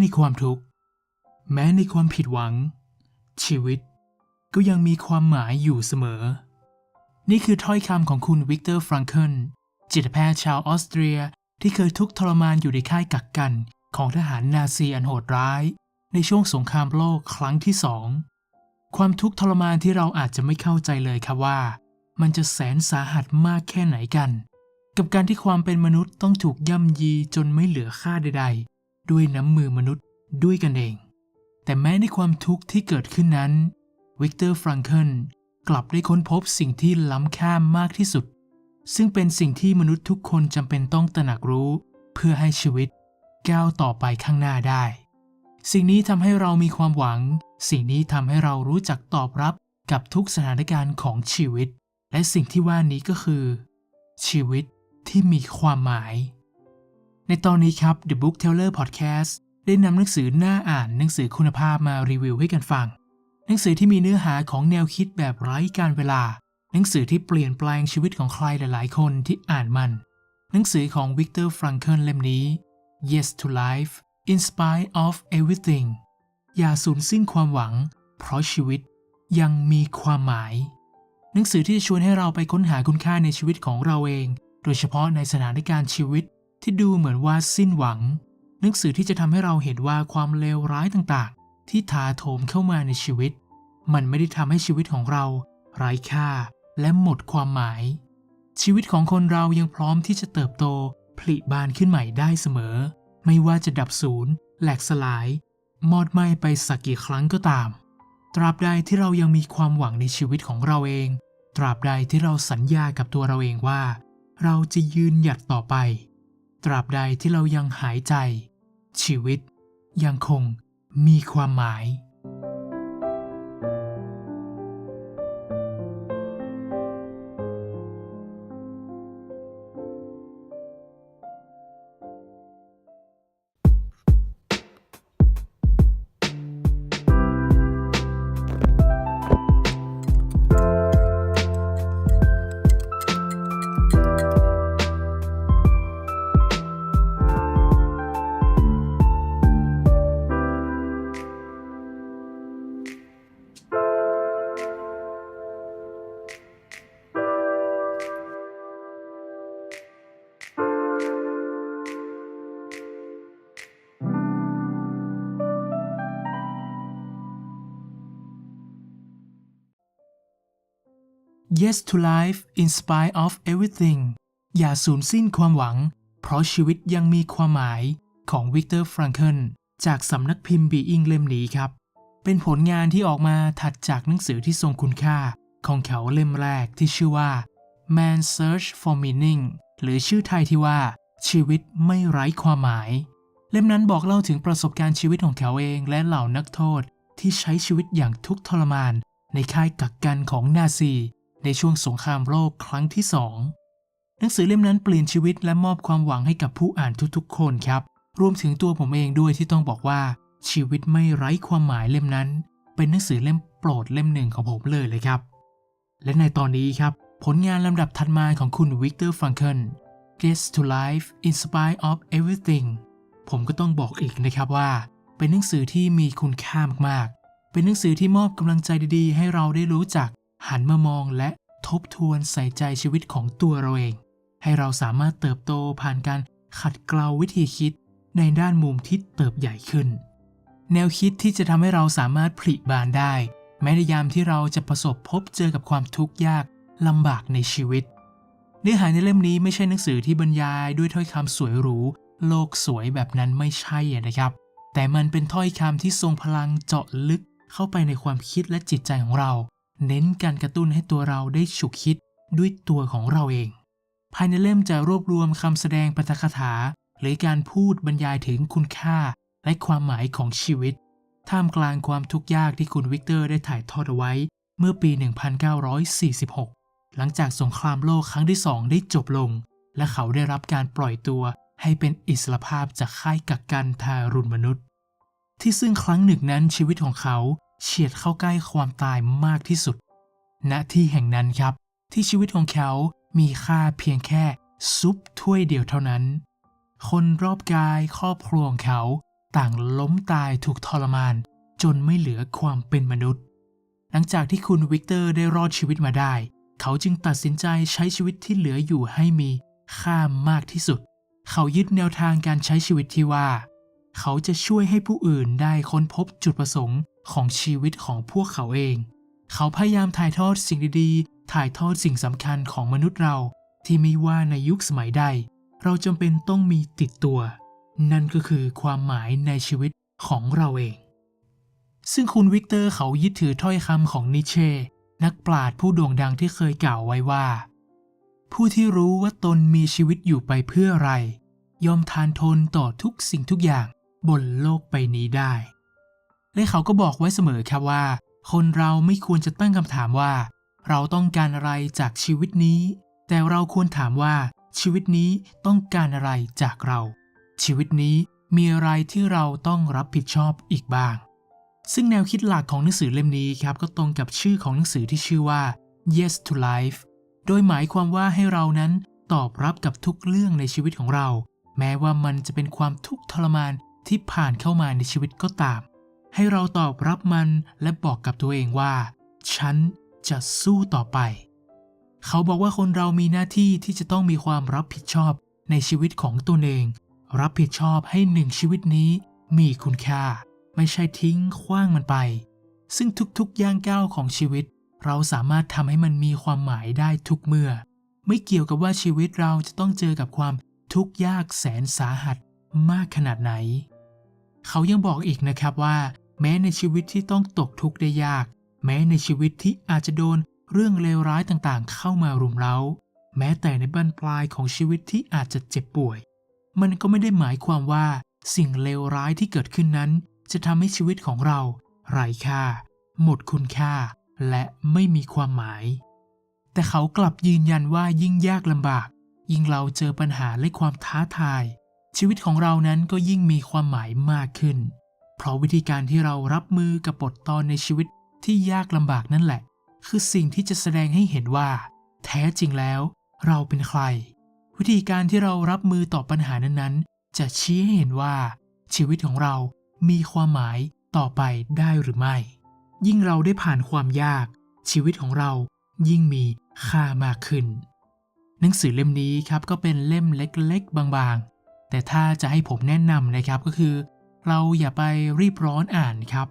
ในความทุกข์ แม้ในความผิดหวัง ชีวิตก็ยังมีความหมายอยู่เสมอ นี่คือถ้อยคำของคุณวิกเตอร์ฟรังเคิลจิตแพทย์ชาวออสเตรียที่เคยทุกข์ทรมานอยู่ในค่ายกักกันของทหารนาซีอันโหดร้าย ในช่วงสงครามโลกครั้งที่สองความทุกข์ทรมานที่เราอาจจะไม่เข้าใจเลยครับว่า มันจะแสนสาหัสมากแค่ไหนกัน กับการที่ความเป็นมนุษย์ต้องถูกย่ำยีจนไม่เหลือค่าใดๆ ด้วยน้ำมือมนุษย์ด้วยกันเอง แต่แม้ในความทุกข์ที่เกิดขึ้นนั้น วิกเตอร์ ฟรังเคิลกลับได้ค้นพบสิ่งที่ล้ำค่ามากที่สุด ซึ่งเป็นสิ่งที่มนุษย์ทุกคนจำเป็นต้องตระหนักรู้ เพื่อให้ชีวิตก้าวต่อไปข้างหน้าได้ สิ่งนี้ทำให้เรามีความหวัง สิ่งนี้ทำให้เรารู้จักตอบรับกับทุกสถานการณ์ของชีวิต และสิ่งที่ว่านี้ก็คือ ชีวิตที่มีความหมาย ในตอนนี้ครับ The Book Teller Podcast ได้นำหนังสือหน้าอ่านหนังสือคุณภาพมารีวิวให้กันฟัง หนังสือที่มีเนื้อหาของแนวคิดแบบไร้การเวลา หนังสือที่เปลี่ยนแปลงชีวิตของใครหลาย ๆ คนที่อ่านมัน หนังสือของวิกเตอร์ฟรังเคิลเล่มนี้ Yes to Life In spite of everything อย่าสูญสิ้นความหวัง เพราะชีวิตยังมีความหมาย หนังสือที่จะชวนให้เราไปค้นหาคุณค่าในชีวิตของเราเอง โดยเฉพาะในสถานการณ์ชีวิต ที่ดูเหมือนว่าสิ้นหวัง หนังสือที่จะทำให้เราเห็นว่าความเลวร้ายต่างๆ ที่ถาโถมเข้ามาในชีวิต มันไม่ได้ทำให้ชีวิตของเรา ไร้ค่าและหมดความหมาย ชีวิตของคนเรายังพร้อมที่จะเติบโตผลิบานขึ้นใหม่ได้เสมอ ไม่ว่าจะดับศูนย์แหลกสลาย มอดไหม้ไปสักกี่ครั้งก็ตาม ตราบใดที่เรายังมีความหวังในชีวิตของเราเอง ตราบใดที่เราสัญญากับตัวเราเองว่า เราจะยืนหยัดต่อไป ตราบใดที่เรายังหายใจ ชีวิตยังคงมีความหมาย Yes to life in spite of everything อย่าสูญสิ้นความหวัง เพราะชีวิตยังมีความหมายของวิกเตอร์ฟรังเคิลจากสำนักพิมพ์บีอิงเล่มนี้ครับ เป็นผลงานที่ออกมาถัดจากหนังสือที่ทรงคุณค่า ของเขาเล่มแรกที่ชื่อว่า Man Search for Meaning หรือชื่อไทยที่ว่า ชีวิตไม่ไร้ความหมาย เล่มนั้นบอกเล่าถึงประสบการณ์ชีวิตของเขาเองและเหล่านักโทษที่ใช้ชีวิตอย่างทุกข์ทรมาน ในค่ายกักกันของนาซี ในช่วงสงครามโลกครั้งที่สองหนังสือเล่มนั้นเปลี่ยนชีวิตและมอบความหวังให้กับผู้อ่านทุกๆ คนครับ รวมถึงตัวผมเองด้วยที่ต้องบอกว่า ชีวิตไม่ไร้ความหมายเล่มนั้น เป็นหนังสือเล่มโปรดเล่มหนึ่งของผมเลยเลยครับ และในตอนนี้ครับ ผลงานลำดับถัดมาของคุณวิกเตอร์ฟังเคิล Get to Life in spite of everything ผมก็ต้องบอกอีกนะครับว่า เป็นหนังสือที่มีคุณค่ามากๆ เป็นหนังสือที่มอบกำลังใจดีๆ ให้เราได้รู้จัก หันมามองและทบทวนใส่ใจชีวิตของตัวเราเอง ให้เราสามารถเติบโตผ่านการขัดเกลาวิธีคิดในด้านมุมที่เติบใหญ่ขึ้น แนวคิดที่จะทำให้เราสามารถผลิบานได้ แม้ในยามที่เราจะประสบพบเจอกับความทุกข์ยากลำบากในชีวิต เนื้อหาในเล่มนี้ไม่ใช่หนังสือที่บรรยายด้วยถ้อยคำสวยหรู โลกสวยแบบนั้นไม่ใช่นะครับ แต่มันเป็นถ้อยคำที่ทรงพลังเจาะลึกเข้าไปในความคิดและจิตใจของเรา เน้นการกระตุ้นให้ตัวเราได้ฉุกคิดด้วยตัวของเราเอง ภายในเล่มจะรวบรวมคำแสดงปาฐกถา หรือการพูดบรรยายถึงคุณค่าและความหมายของชีวิต ท่ามกลางความทุกข์ยากที่คุณวิกเตอร์ได้ถ่ายทอดเอาไว้ เมื่อปี 1946 หลังจากสงครามโลกครั้งที่สองได้จบลง และเขาได้รับการปล่อยตัวให้เป็นอิสรภาพจากค่ายกักกันทารุณมนุษย์ ที่ซึ่งครั้งหนึ่งนั้นชีวิตของเขา เฉียดเข้าใกล้ความตายมากที่สุด ณที่แห่งนั้นครับ ที่ชีวิตของเขามีค่าเพียงแค่ซุปถ้วยเดียวเท่านั้น คนรอบกายครอบครัวของเขาต่างล้มตายถูกทรมาน จนไม่เหลือความเป็นมนุษย์ หลังจากที่คุณวิกเตอร์ได้รอดชีวิตมาได้ เขาจึงตัดสินใจใช้ชีวิตที่เหลืออยู่ให้มีค่ามากที่สุด เขายึดแนวทางการใช้ชีวิตที่ว่า เขาจะช่วยให้ผู้อื่นได้ค้นพบจุดประสงค์ ของชีวิตของพวกเขาเอง เขาพยายามถ่ายทอดสิ่งดีๆ ถ่ายทอดสิ่งสำคัญของมนุษย์เรา ที่ไม่ว่าในยุคสมัยใด เราจำเป็นต้องมีติดตัว นั่นก็คือความหมายในชีวิตของเราเอง ซึ่งคุณวิกเตอร์เขายึดถือถ้อยคำของนิเช่ นักปราชญ์ผู้โด่งดังที่เคยกล่าวไว้ว่า ผู้ที่รู้ว่าตนมีชีวิตอยู่ไปเพื่ออะไร ยอมทานทนต่อทุกสิ่งทุกอย่างบนโลกใบนี้ได้ และเขาก็บอกไว้เสมอครับว่า คนเราไม่ควรจะตั้งคำถามว่า เราต้องการอะไรจากชีวิตนี้ แต่เราควรถามว่า ชีวิตนี้ต้องการอะไรจากเรา ชีวิตนี้มีอะไรที่เราต้องรับผิดชอบอีกบ้าง ซึ่งแนวคิดหลักของหนังสือเล่มนี้ครับก็ตรงกับชื่อของหนังสือที่ชื่อว่า Yes to Life โดยหมายความว่าให้เรานั้นตอบรับกับทุกเรื่องในชีวิตของเรา แม้ว่ามันจะเป็นความทุกข์ทรมานที่ผ่านเข้ามาในชีวิตก็ตาม ให้เราตอบรับมันและบอกกับตัวเองว่า ฉันจะสู้ต่อไป เขาบอกว่าคนเรามีหน้าที่ที่จะต้องมีความรับผิดชอบในชีวิตของตนเอง รับผิดชอบให้หนึ่งชีวิตนี้มีคุณค่า ไม่ใช่ทิ้งขว้างมันไป ซึ่งทุกๆย่างก้าวของชีวิต เราสามารถทำให้มันมีความหมายได้ทุกเมื่อ ไม่เกี่ยวกับว่าชีวิตเราจะต้องเจอกับความทุกข์ยากแสนสาหัสมากขนาดไหน เขายังบอกอีกนะครับว่า แม้ในชีวิตที่ต้องตกทุกข์ได้ยาก แม้ในชีวิตที่อาจจะโดนเรื่องเลวร้ายต่างๆ เข้ามารุมเร้า แม้แต่ในบั้นปลายของชีวิตที่อาจจะเจ็บป่วย มันก็ไม่ได้หมายความว่าสิ่งเลวร้ายที่เกิดขึ้นนั้น จะทำให้ชีวิตของเราไร้ค่า หมดคุณค่า และไม่มีความหมาย แต่เขากลับยืนยันว่ายิ่งยากลำบาก ยิ่งเราเจอปัญหาและความท้าทาย ชีวิตของเรานั้นก็ยิ่งมีความหมายมากขึ้น เพราะวิธีการที่เรารับมือกับบทตอนในชีวิตที่ยากลำบากนั่นแหละ คือสิ่งที่จะแสดงให้เห็นว่า แท้จริงแล้ว เราเป็นใคร วิธีการที่เรารับมือต่อปัญหานั้นๆ จะชี้ให้เห็นว่า ชีวิตของเรามีความหมายต่อไปได้หรือไม่ ยิ่งเราได้ผ่านความยาก ชีวิตของเรายิ่งมีค่ามากขึ้น หนังสือเล่มนี้ครับก็เป็นเล่มเล็กๆ บางๆ แต่ถ้าจะให้ผมแนะนำนะครับก็คือ เราอย่าไปรีบร้อนอ่านครับ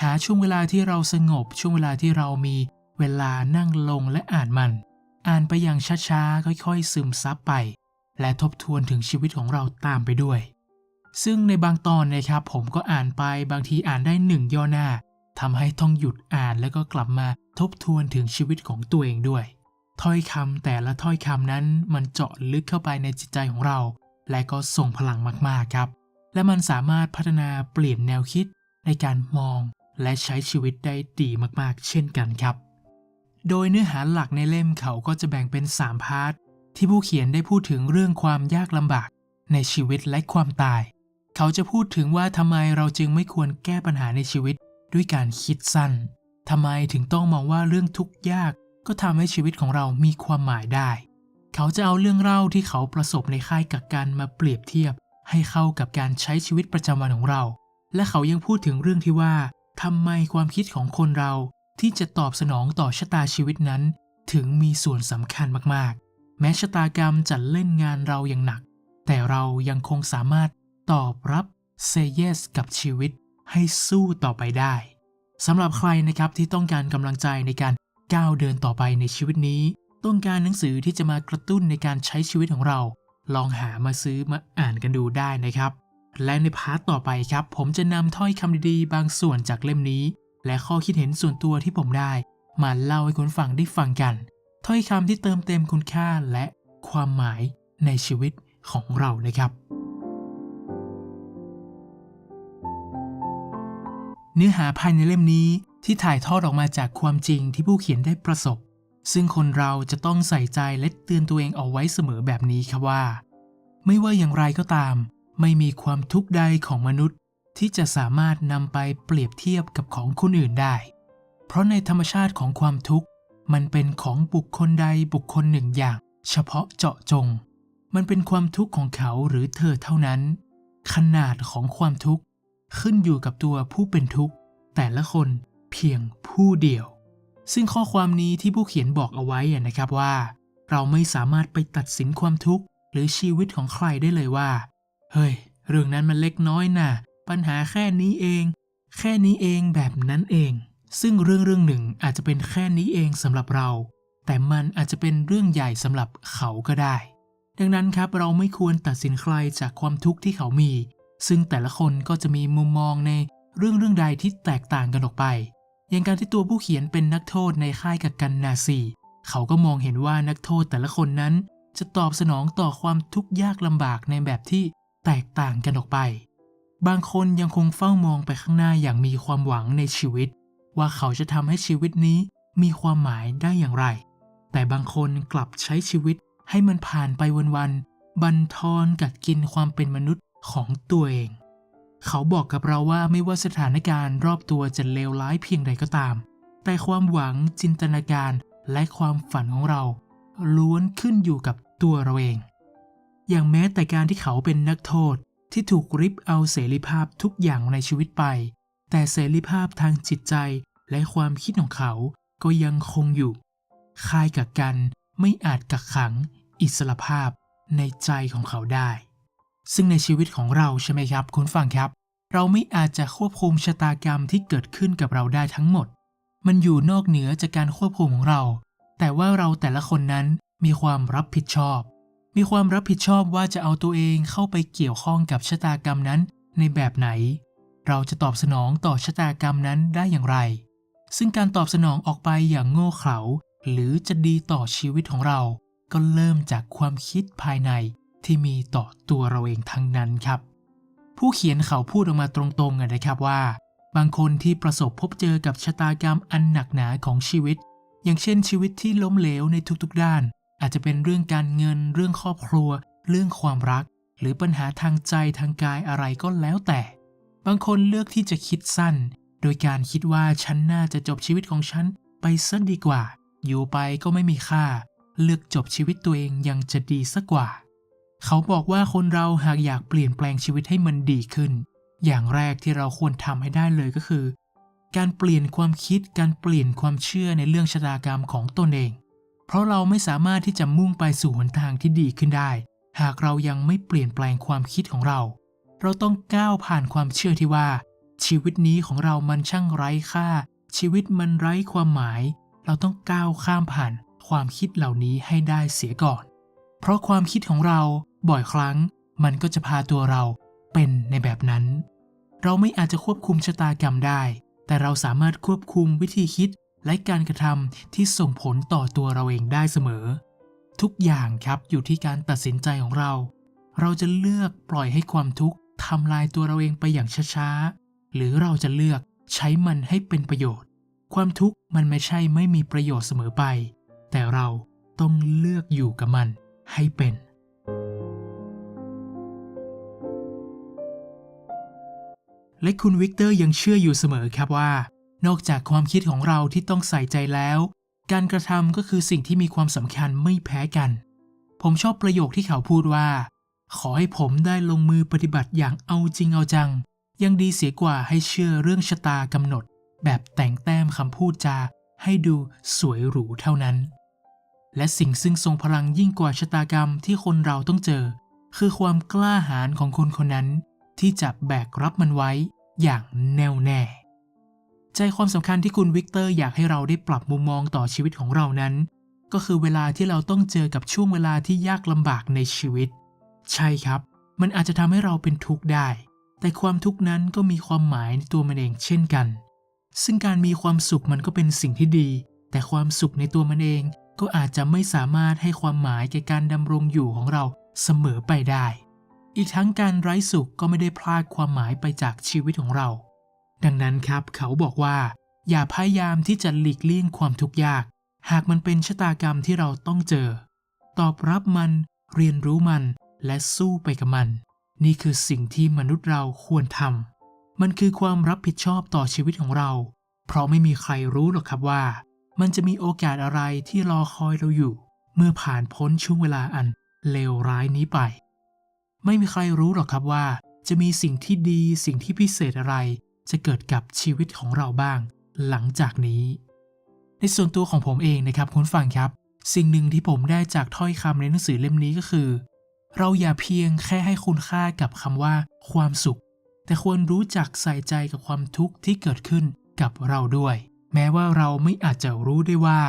หาช่วงเวลาที่เราสงบช่วงเวลาที่เรามีเวลานั่งลงและอ่านมัน อ่านไปอย่างช้าๆค่อยๆ ซึมซับไป และทบทวนถึงชีวิตของเราตามไปด้วย ซึ่งในบางตอนนะครับผมก็อ่านไปบางทีอ่านได้หนึ่งย่อหน้าทำให้ต้องหยุดอ่านแล้วก็กลับมาทบทวนถึงชีวิตของตัวเองด้วย ถ้อยคำแต่ละถ้อยคำนั้นมันเจาะลึกเข้าไปในจิตใจของเรา และก็ส่งพลังมากๆครับ และมันสามารถพัฒนาเปลี่ยนแนวคิดในการมองและใช้ชีวิตได้ดีมากๆ เช่นกันครับ โดยเนื้อหาหลักในเล่มเขาก็จะแบ่งเป็น 3 พาร์ทที่ผู้เขียนได้พูดถึงเรื่องความยากลำบากในชีวิตและความตาย เขาจะพูดถึงว่าทำไมเราจึงไม่ควรแก้ปัญหาในชีวิตด้วยการคิดสั้นทำไมถึงต้องมองว่าเรื่องทุกข์ยากก็ทำให้ชีวิตของเรามีความหมายได้ เขาจะเอาเรื่องเล่าที่เขาประสบในค่ายกักกันมาเปรียบเทียบ ให้เข้ากับการใช้ชีวิตประจำวันของเรา และเขายังพูดถึงเรื่องที่ว่าทำไมความคิดของคนเราที่จะตอบสนองต่อชะตาชีวิตนั้น ถึงมีส่วนสำคัญมากๆ แม้ชะตากรรมจะเล่นงานเราอย่างหนัก แต่เรายังคงสามารถตอบรับเซเยสกับชีวิตให้สู้ต่อไปได้สำหรับใครนะครับที่ต้องการกำลังใจในการก้าวเดินต่อไปในชีวิตนี้ ต้องการหนังสือที่จะมากระตุ้นในการใช้ชีวิตของเรา ลองหามาซื้อมาอ่านกันดูได้นะครับ และในพาร์ทต่อไปครับ ผมจะนำถ้อยคำดีๆ บางส่วนจากเล่มนี้ และข้อคิดเห็นส่วนตัวที่ผมได้ มาเล่าให้คุณฟังได้ฟังกัน ถ้อยคำที่เติมเต็มคุณค่าและความหมายในชีวิตของเรานะครับ เนื้อหาภายในเล่มนี้ที่ถ่ายทอดออกมาจากความจริงที่ผู้เขียนได้ประสบ ซึ่งคนเราจะต้องใส่ใจและเตือนตัวเองเอาไว้เสมอแบบนี้ครับว่า ไม่ว่าอย่างไรก็ตาม ไม่มีความทุกข์ใดของมนุษย์ ที่จะสามารถนำไปเปรียบเทียบกับของคนอื่นได้ เพราะในธรรมชาติของความทุกข์ มันเป็นของบุคคลใดบุคคลหนึ่งอย่าง เฉพาะเจาะจง มันเป็นความทุกข์ของเขาหรือเธอเท่านั้น ขนาดของความทุกข์ ขึ้นอยู่กับตัวผู้เป็นทุกข์ แต่ละคนเพียงผู้เดียว ซึ่งข้อความนี้ที่ผู้เขียนบอกเอาไว้นะครับว่า เราไม่สามารถไปตัดสินความทุกข์หรือชีวิตของใครได้เลยว่า เฮ้ย เรื่องนั้นมันเล็กน้อยน่ะ ปัญหาแค่นี้เอง แค่นี้เองแบบนั้นเอง ซึ่งเรื่องเรื่องหนึ่งอาจจะเป็นแค่นี้เองสำหรับเรา แต่มันอาจจะเป็นเรื่องใหญ่สำหรับเขาก็ได้ ดังนั้นครับเราไม่ควรตัดสินใครจากความทุกข์ที่เขามี ซึ่งแต่ละคนก็จะมีมุมมองในเรื่องเรื่องใดที่แตกต่างกันออกไป อย่างการที่ตัวผู้เขียนเป็นนักโทษในค่ายกักกันนาซี เขาก็มองเห็นว่านักโทษแต่ละคนนั้น จะตอบสนองต่อความทุกข์ยากลำบากในแบบที่แตกต่างกันออกไป บางคนยังคงเฝ้ามองไปข้างหน้าอย่างมีความหวังในชีวิต ว่าเขาจะทำให้ชีวิตนี้มีความหมายได้อย่างไร แต่บางคนกลับใช้ชีวิตให้มันผ่านไปวันๆบันทอนกัดกินความเป็นมนุษย์ของตัวเอง เขาบอกกับเราว่าไม่ว่าสถานการณ์รอบตัวจะเลวร้ายเพียงใดก็ตาม แต่ความหวังจินตนาการและความฝันของเรา ล้วนขึ้นอยู่กับตัวเราเอง อย่างแม้แต่การที่เขาเป็นนักโทษที่ถูกริบเอาเสรีภาพทุกอย่างในชีวิตไป แต่เสรีภาพทางจิตใจและความคิดของเขาก็ยังคงอยู่ คายกักกันไม่อาจกักขัง อิสรภาพในใจของเขาได้ ซึ่งในชีวิตของเราใช่ไหมครับ คุณฟังครับ เราไม่อาจจะควบคุมชะตากรรมที่เกิดขึ้นกับเราได้ทั้งหมด มันอยู่นอกเหนือจากการควบคุมของเรา แต่ว่าเราแต่ละคนนั้นมีความรับผิดชอบ มีความรับผิดชอบว่าจะเอาตัวเองเข้าไปเกี่ยวข้องกับชะตากรรมนั้นในแบบไหน เราจะตอบสนองต่อชะตากรรมนั้นได้อย่างไร ซึ่งการตอบสนองออกไปอย่างโง่เขลาหรือจะดีต่อชีวิตของเรา ก็เริ่มจากความคิดภายใน ที่มีต่อตัวเราเองทั้งนั้นครับ ผู้เขียนเขาพูดออกมาตรงๆนะครับว่า บางคนที่ประสบพบเจอกับชะตากรรมอันหนักหนาของชีวิต อย่างเช่นชีวิตที่ล้มเหลวในทุกๆด้าน อาจจะเป็นเรื่องการเงิน เรื่องครอบครัว เรื่องความรัก หรือปัญหาทางใจทางกายอะไรก็แล้วแต่ บางคนเลือกที่จะคิดสั้น โดยการคิดว่าฉันน่าจะจบชีวิตของฉันไปซะดีกว่า อยู่ไปก็ไม่มีค่า เลือกจบชีวิตตัวเองยังจะดีสักกว่า เขาบอกว่าคนเราหากอยากเปลี่ยนแปลงชีวิตให้มันดีขึ้น อย่างแรกที่เราควรทำให้ได้เลยก็คือ การเปลี่ยนความคิดการเปลี่ยนความเชื่อในเรื่องชะตากรรมของตนเอง เพราะเราไม่สามารถที่จะมุ่งไปสู่หนทางที่ดีขึ้นได้ หากเรายังไม่เปลี่ยนแปลงความคิดของเรา เราต้องก้าวผ่านความเชื่อที่ว่า ชีวิตนี้ของเรามันช่างไร้ค่า ชีวิตมันไร้ความหมาย เราต้องก้าวข้ามผ่านความคิดเหล่านี้ให้ได้เสียก่อน เพราะความคิดของเรา บ่อยครั้งมันก็จะพาตัวเราเป็นในแบบนั้น เราไม่อาจจะควบคุมชะตากรรมได้ แต่เราสามารถควบคุมวิธีคิดและการกระทำที่ส่งผลต่อตัวเราเองได้เสมอ ทุกอย่างครับอยู่ที่การตัดสินใจของเรา เราจะเลือกปล่อยให้ความทุกข์ทำลายตัวเราเองไปอย่างช้าๆ หรือเราจะเลือกใช้มันให้เป็นประโยชน์ ความทุกข์มันไม่ใช่ไม่มีประโยชน์เสมอไป แต่เราต้องเลือกอยู่กับมันให้เป็น และคุณวิกเตอร์ยังเชื่ออยู่เสมอครับว่า นอกจากความคิดของเราที่ต้องใส่ใจแล้ว การกระทำก็คือสิ่งที่มีความสำคัญไม่แพ้กัน ผมชอบประโยคที่เขาพูดว่า ขอให้ผมได้ลงมือปฏิบัติอย่างเอาจริงเอาจัง ยังดีเสียกว่าให้เชื่อเรื่องชะตากำหนด แบบแต่งแต้มคำพูดจาให้ดูสวยหรูเท่านั้น และสิ่งซึ่งทรงพลังยิ่งกว่าชะตากรรมที่คนเราต้องเจอ คือความกล้าหาญของคนคนนั้น ที่จะแบกรับมันไว้อย่างแน่วแน่ ใจความสำคัญที่คุณวิกเตอร์อยากให้เราได้ปรับมุมมองต่อชีวิตของเรานั้น ก็คือเวลาที่เราต้องเจอกับช่วงเวลาที่ยากลำบากในชีวิต ใช่ครับ มันอาจจะทำให้เราเป็นทุกข์ได้ แต่ความทุกข์นั้นก็มีความหมายในตัวมันเองเช่นกัน ซึ่งการมีความสุขมันก็เป็นสิ่งที่ดี แต่ความสุขในตัวมันเองก็อาจจะไม่สามารถให้ความหมายแก่การดำรงอยู่ของเราเสมอไปได้ อีกทั้งการไร้สุขก็ไม่ได้พลากความหมายไปจากชีวิตของเรา ดังนั้นครับ เขาบอกว่า อย่าพยายามที่จะหลีกเลี่ยงความทุกข์ยาก หากมันเป็นชะตากรรมที่เราต้องเจอ ตอบรับมัน เรียนรู้มัน และสู้ไปกับมัน นี่คือสิ่งที่มนุษย์เราควรทำมันคือความรับผิดชอบต่อชีวิตของเรา เพราะไม่มีใครรู้หรอกครับว่า มันจะมีโอกาสอะไรที่รอคอยเราอยู่ เมื่อผ่านพ้นช่วงเวลาอันเลวร้ายนี้ไป ไม่มีใครรู้หรอกครับว่า จะมีสิ่งที่ดีสิ่งที่พิเศษอะไร จะเกิดกับชีวิตของเราบ้าง หลังจากนี้ ในส่วนตัวของผมเองนะครับคุณฟังครับ สิ่งหนึ่งที่ผมได้จากถ้อยคำในหนังสือเล่มนี้ก็คือ เราอย่าเพียงแค่ให้คุณค่ากับคำว่า ความสุข แต่ควรรู้จักใส่ใจกับความทุกข์ที่เกิดขึ้นกับเราด้วย แม้ว่าเราไม่อาจจะรู้ได้ว่า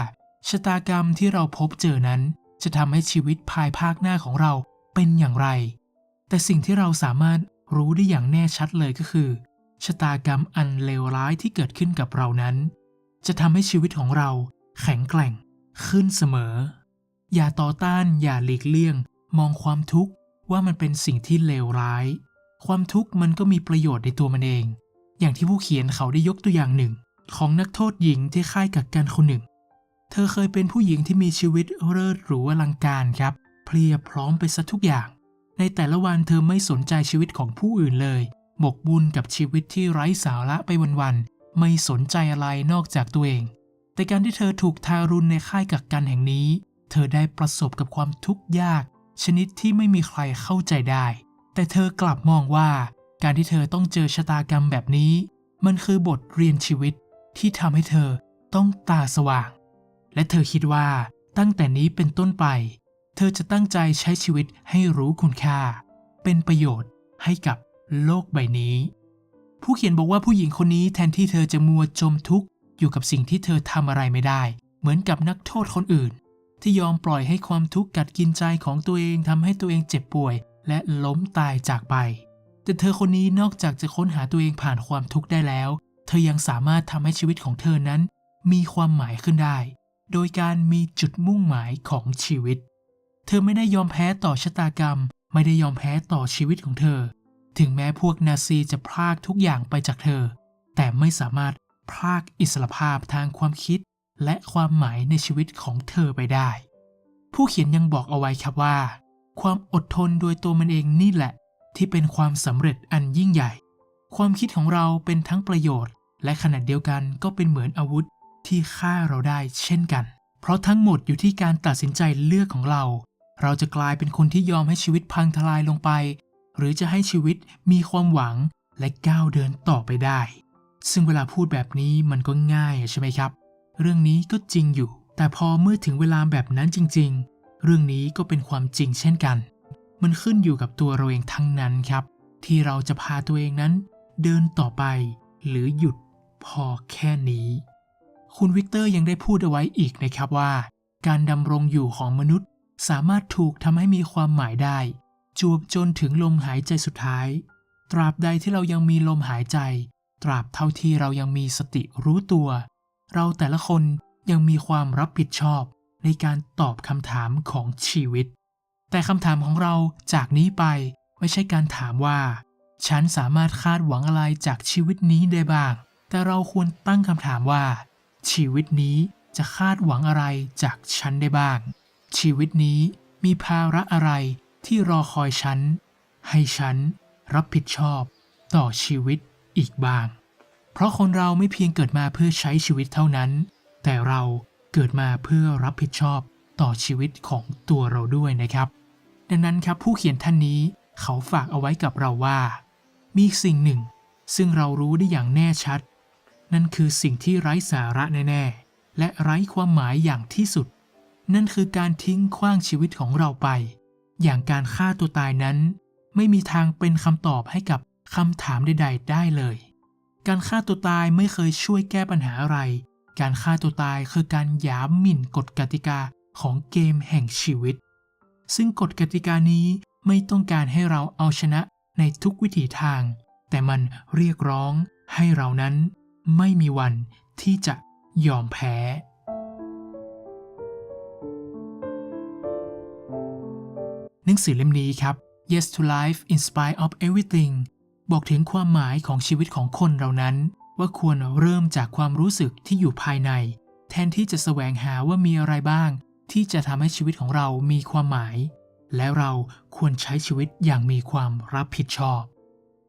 ชะตากรรมที่เราพบเจอนั้น จะทำให้ชีวิตภายภาคหน้าของเราเป็นอย่างไร แต่สิ่งที่เราสามารถรู้ได้อย่างแน่ชัดเลยก็คือ ชะตากรรมอันเลวร้ายที่เกิดขึ้นกับเรานั้น จะทำให้ชีวิตของเราแข็งแกร่งขึ้นเสมอ อย่าต่อต้านอย่าหลีกเลี่ยง มองความทุกข์ว่ามันเป็นสิ่งที่เลวร้าย ความทุกข์มันก็มีประโยชน์ในตัวมันเอง อย่างที่ผู้เขียนเขาได้ยกตัวอย่างหนึ่ง ของนักโทษหญิงที่ค่ายกักกันคนหนึ่ง เธอเคยเป็นผู้หญิงที่มีชีวิตเลิศหรูอลังการครับ เพลียพร้อมไปซะทุกอย่าง ในแต่ละวันเธอไม่สนใจชีวิตของผู้อื่นเลยหมกบุญกับชีวิตที่ไร้สาระไปวันๆ ไม่สนใจอะไรนอกจากตัวเอง แต่การที่เธอถูกทารุณในค่ายกักกันแห่งนี้ เธอได้ประสบกับความทุกข์ยาก ชนิดที่ไม่มีใครเข้าใจได้ แต่เธอกลับมองว่า การที่เธอต้องเจอชะตากรรมแบบนี้ มันคือบทเรียนชีวิตที่ทำให้เธอต้องตาสว่าง และเธอคิดว่าตั้งแต่นี้เป็นต้นไป เธอจะตั้งใจใช้ชีวิตให้รู้คุณค่า เป็นประโยชน์ให้กับโลกใบนี้ ผู้เขียนบอกว่าผู้หญิงคนนี้แทนที่เธอจะมัวจมทุกข์อยู่กับสิ่งที่เธอทำอะไรไม่ได้ เหมือนกับนักโทษคนอื่น ที่ยอมปล่อยให้ความทุกข์กัดกินใจของตัวเองทำให้ตัวเองเจ็บป่วย และล้มตายจากไป แต่เธอคนนี้นอกจากจะค้นหาตัวเองผ่านความทุกข์ได้แล้ว เธอยังสามารถทำให้ชีวิตของเธอนั้น มีความหมายขึ้นได้ โดยการมีจุดมุ่งหมายของชีวิต เธอไม่ได้ยอมแพ้ต่อชะตากรรม ไม่ได้ยอมแพ้ต่อชีวิตของเธอ ถึงแม้พวกนาซีจะพรากทุกอย่างไปจากเธอ แต่ไม่สามารถพรากอิสรภาพทางความคิด และความหมายในชีวิตของเธอไปได้ ผู้เขียนยังบอกเอาไว้ครับว่า ความอดทนโดยตัวมันเองนี่แหละ ที่เป็นความสำเร็จอันยิ่งใหญ่ ความคิดของเราเป็นทั้งประโยชน์ และขณะเดียวกันก็เป็นเหมือนอาวุธที่ฆ่าเราได้เช่นกัน เพราะทั้งหมดอยู่ที่การตัดสินใจเลือกของเรา เราจะกลายเป็นคนที่ยอมให้ชีวิตพังทลายลงไป หรือจะให้ชีวิตมีความหวังและก้าวเดินต่อไปได้ ซึ่งเวลาพูดแบบนี้มันก็ง่ายใช่ไหมครับ เรื่องนี้ก็จริงอยู่ แต่พอเมื่อถึงเวลาแบบนั้นจริง ๆ เรื่องนี้ก็เป็นความจริงเช่นกัน มันขึ้นอยู่กับตัวเราเองทั้งนั้นครับ ที่เราจะพาตัวเองนั้น เดินต่อไป หรือหยุดพอแค่นี้ คุณวิกเตอร์ยังได้พูดเอาไว้อีกนะครับว่า การดำรงอยู่ของมนุษย์ สามารถถูกทำให้มีความหมายได้ จวบจนถึงลมหายใจสุดท้าย ตราบใดที่เรายังมีลมหายใจ ตราบเท่าที่เรายังมีสติรู้ตัว เราแต่ละคนยังมีความรับผิดชอบในการตอบคำถามของชีวิต แต่คำถามของเราจากนี้ไปไม่ใช่การถามว่า ฉันสามารถคาดหวังอะไรจากชีวิตนี้ได้บ้าง แต่เราควรตั้งคำถามว่า ชีวิตนี้จะคาดหวังอะไรจากฉันได้บ้าง ชีวิตนี้มีภาระอะไรที่รอคอยฉัน ให้ฉันรับผิดชอบต่อชีวิตอีกบ้าง เพราะคนเราไม่เพียงเกิดมาเพื่อใช้ชีวิตเท่านั้น แต่เราเกิดมาเพื่อรับผิดชอบต่อชีวิตของตัวเราด้วยนะครับ ดังนั้นครับผู้เขียนท่านนี้เขาฝากเอาไว้กับเราว่า มีสิ่งหนึ่ง ซึ่งเรารู้ได้อย่างแน่ชัด นั่นคือสิ่งที่ไร้สาระแน่ ๆ และไร้ความหมายอย่างที่สุด นั่นคือการทิ้งขว้างชีวิตของเราไป อย่างการฆ่าตัวตายนั้น ไม่มีทางเป็นคำตอบให้กับคำถามใด ๆ ได้เลย การฆ่าตัวตายไม่เคยช่วยแก้ปัญหาอะไร การฆ่าตัวตายคือการหยามหมิ่นกฎกติกาของเกมแห่งชีวิต ซึ่งกฎกติกานี้ไม่ต้องการให้เราเอาชนะในทุกวิถีทาง แต่มันเรียกร้องให้เรานั้นไม่มีวันที่จะยอมแพ้ หนังสือเล่มนี้ครับ Yes to Life in Spite of Everything บอกถึงความหมายของชีวิตของคนเรานั้น ว่าควรเริ่มจากความรู้สึกที่อยู่ภายใน แทนที่จะแสวงหาว่ามีอะไรบ้าง ที่จะทำให้ชีวิตของเรามีความหมาย และเราควรใช้ชีวิตอย่างมีความรับผิดชอบ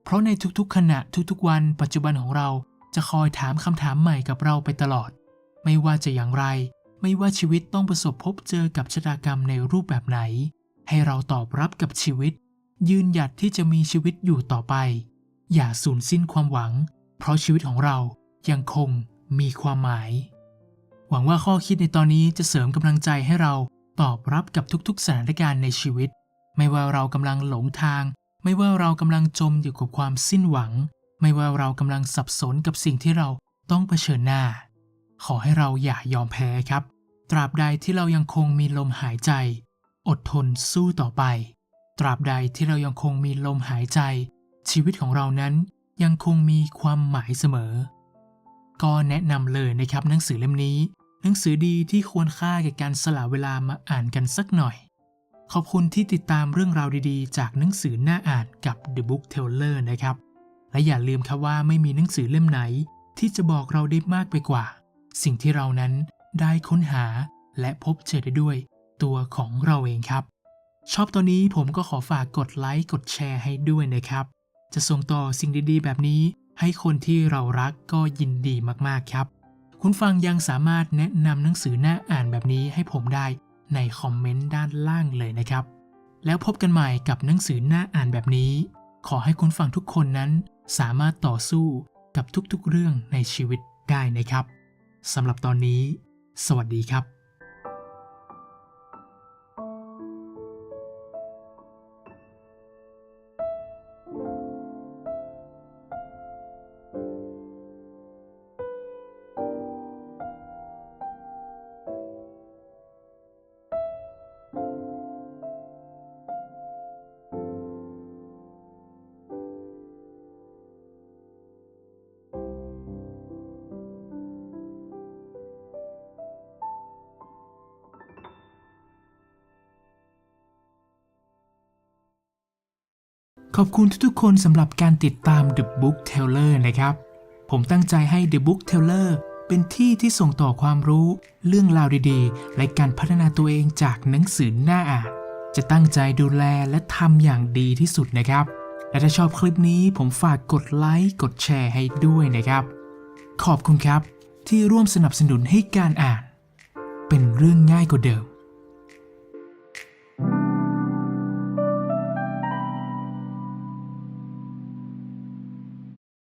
เพราะในทุกๆขณะทุกๆวัน ปัจจุบันของเราจะคอยถามคำถามใหม่กับเราไปตลอด ไม่ว่าจะอย่างไร ไม่ว่าชีวิตต้องประสบพบเจอกับชะตากรรมในรูปแบบไหน ให้เราตอบรับกับชีวิต ยืนหยัดที่จะมีชีวิตอยู่ต่อไป อย่าสูญสิ้นความหวัง เพราะชีวิตของเรายังคงมีความหมาย หวังว่าข้อคิดในตอนนี้จะเสริมกำลังใจให้เราตอบรับกับทุกๆ สถานการณ์ในชีวิต ไม่ว่าเรากำลังหลงทาง ไม่ว่าเรากำลังจมอยู่กับความสิ้นหวัง ไม่ว่าเรากำลังสับสนกับสิ่งที่เราต้องเผชิญหน้า ขอให้เราอย่ายอมแพ้ครับ ตราบใดที่เรายังคงมีลมหายใจ อดทนสู้ต่อไป ตราบใดที่เรายังคงมีลมหายใจ ชีวิตของเรานั้นยังคงมีความหมายเสมอ ก็แนะนำเลยนะครับหนังสือเล่มนี้ หนังสือดีที่ควรค่าแก่การสละเวลามาอ่านกันสักหน่อย ขอบคุณที่ติดตามเรื่องราวดีๆ จากหนังสือหน้าอ่านกับ The Book Teller นะครับ และอย่าลืมครับว่าไม่มีหนังสือเล่มไหน ที่จะบอกเราได้มากไปกว่า สิ่งที่เรานั้นได้ค้นหาและพบเจอได้ด้วย ตัวของเราเองครับ ชอบตอนนี้ผมก็ขอฝากกดไลค์กดแชร์ให้ด้วยนะครับ จะส่งต่อสิ่งดีๆ แบบนี้ ให้คนที่เรารักก็ยินดีมากๆครับ คุณฟังยังสามารถแนะนำหนังสือหน้าอ่านแบบนี้ให้ผมได้ในคอมเมนต์ด้านล่างเลยนะครับ แล้วพบกันใหม่กับหนังสือหน้าอ่านแบบนี้ ขอให้คุณฟังทุกคนนั้น สามารถต่อสู้กับทุกๆเรื่องในชีวิตได้นะครับสำหรับตอนนี้ สวัสดีครับ ขอบคุณทุกๆคนสำหรับการติดตาม The Book Teller นะครับ ผมตั้งใจให้ The Book Teller เป็นที่ที่ส่งต่อความรู้เรื่องราวดีๆ และการพัฒนาตัวเองจากหนังสือหน้าอ่าน จะตั้งใจดูแลและทำอย่างดีที่สุดนะครับ และถ้าชอบคลิปนี้ผมฝากกดไลค์กดแชร์ให้ด้วยนะครับ ขอบคุณครับที่ร่วมสนับสนุนให้การอ่าน เป็นเรื่องง่ายกว่าเดิม